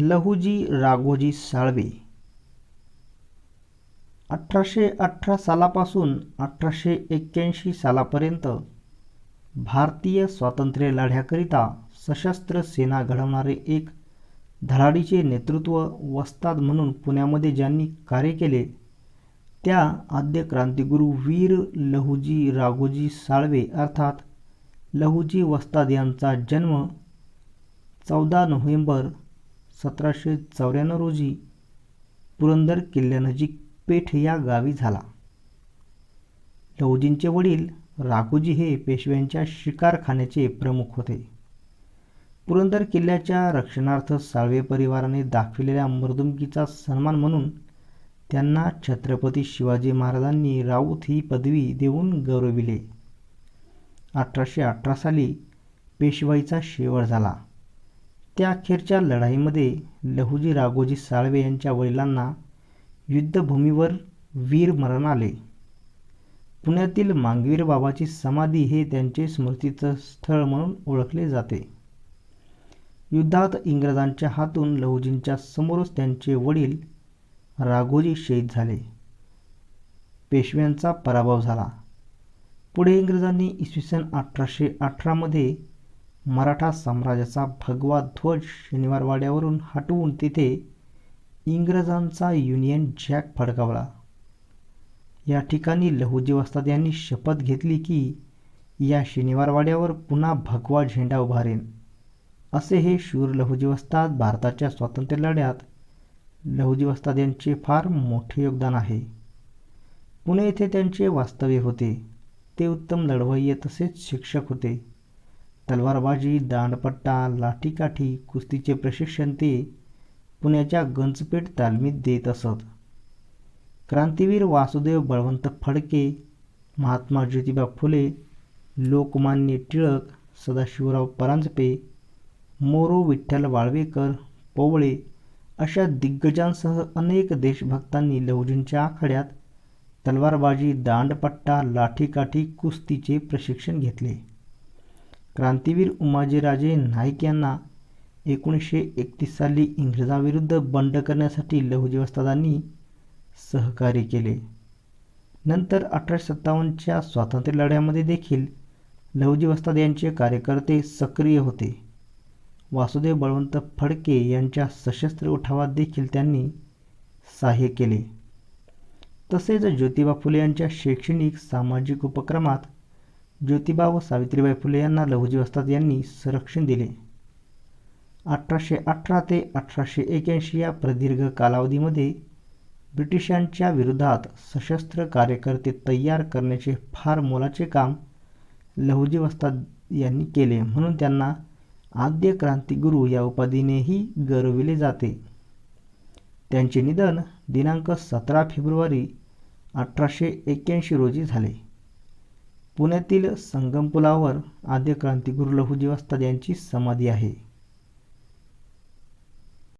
लहुजी राघोजी साळवे. अठराशे अठरा सालापासून अठराशे एक्क्याऐंशी सालापर्यंत भारतीय स्वातंत्र्य लढ्याकरिता सशस्त्र सेना घडवणारे एक धडाडीचे नेतृत्व वस्ताद म्हणून पुण्यामध्ये ज्यांनी कार्य केले त्या आद्य क्रांतिगुरू वीर लहुजी राघोजी साळवे अर्थात लहुजी वस्ताद यांचा जन्म चौदा नोव्हेंबर सतराशे चौऱ्याण्णव रोजी पुरंदर किल्ल्यानजीक पेठ या गावी झाला. लहुजींचे वडील राघोजी हे पेशव्यांच्या शिकारखान्याचे प्रमुख होते. पुरंदर किल्ल्याच्या रक्षणार्थ साळवे परिवाराने दाखविलेल्या मर्दुमकीचा सन्मान म्हणून त्यांना छत्रपती शिवाजी महाराजांनी राऊत ही पदवी देऊन गौरविले. अठराशे अठरा साली पेशवाईचा शेवट झाला. त्या अखेरच्या लढाईमध्ये लहुजी राघोजी साळवे यांच्या वडिलांना युद्धभूमीवर वीरमरण आले. पुण्यातील मांगवीर बाबाची समाधी हे त्यांचे स्मृतीचं स्थळ म्हणून ओळखले जाते. युद्धात इंग्रजांच्या हातून लहुजींच्या समोरच त्यांचे वडील राघोजी शहीद झाले. पेशव्यांचा पराभव झाला. पुढे इंग्रजांनी इसवी सन अठराशे अठरामध्ये मराठा साम्राज्याचा भगवा ध्वज शनिवारवाड्यावरून हटवून तिथे इंग्रजांचा युनियन जॅक फडकावला. या ठिकाणी लहुजी वस्ताद यांनी शपथ घेतली की या शनिवारवाड्यावर पुन्हा भगवा झेंडा उभारेन. असे हे शूर लहुजी वस्ताद भारताच्या स्वातंत्र्य लढ्यात लहुजी वस्ताद यांचे फार मोठे योगदान आहे. पुणे येथे त्यांचे वास्तव्य होते. ते उत्तम लढवय्ये तसेच शिक्षक होते. तलवारबाजी दांडपट्टा लाठीकाठी कुस्तीचे प्रशिक्षण ते पुण्याच्या गंजपेठ तालमीत देत असत. क्रांतीवीर वासुदेव बळवंत फडके महात्मा ज्योतिबा फुले लोकमान्य टिळक सदाशिवराव परांजपे मोरो विठ्ठल वाळवेकर पोवळे अशा दिग्गजांसह अनेक देशभक्तांनी लहुजींच्या आखाड्यात तलवारबाजी दांडपट्टा लाठीकाठी कुस्तीचे प्रशिक्षण घेतले. क्रांतीवीर उमाजीराजे नाईक यांना एकोणीसशे एकतीस साली इंग्रजांविरुद्ध बंड करण्यासाठी लहुजी वस्तादांनी सहकार्य केले. नंतर अठराशे सत्तावन्नच्या स्वातंत्र्य लढ्यामध्ये देखील लहुजी वस्ताद यांचे कार्यकर्ते सक्रिय होते. वासुदेव बळवंत फडके यांच्या सशस्त्र उठावात देखील त्यांनी सहाय्य केले. तसेच ज्योतिबा फुले यांच्या शैक्षणिक सामाजिक उपक्रमात ज्योतिबा व सावित्रीबाई फुले यांना लहुजी वस्ताद यांनी संरक्षण दिले. अठराशे अठरा ते अठराशे एक्याऐंशी या प्रदीर्घ कालावधीमध्ये ब्रिटिशांच्या विरोधात सशस्त्र कार्यकर्ते तयार करण्याचे फार मोलाचे काम लहुजी वस्ताद यांनी केले. म्हणून त्यांना आद्य क्रांतिगुरू या उपाधीनेही गौरविले जाते. त्यांचे निधन दिनांक सतरा फेब्रुवारी अठराशे एक्क्याऐंशी रोजी झाले. पुण्यातील संगमपुलावर आद्य क्रांतिगुरू लहुजी वस्ताद यांची समाधी आहे.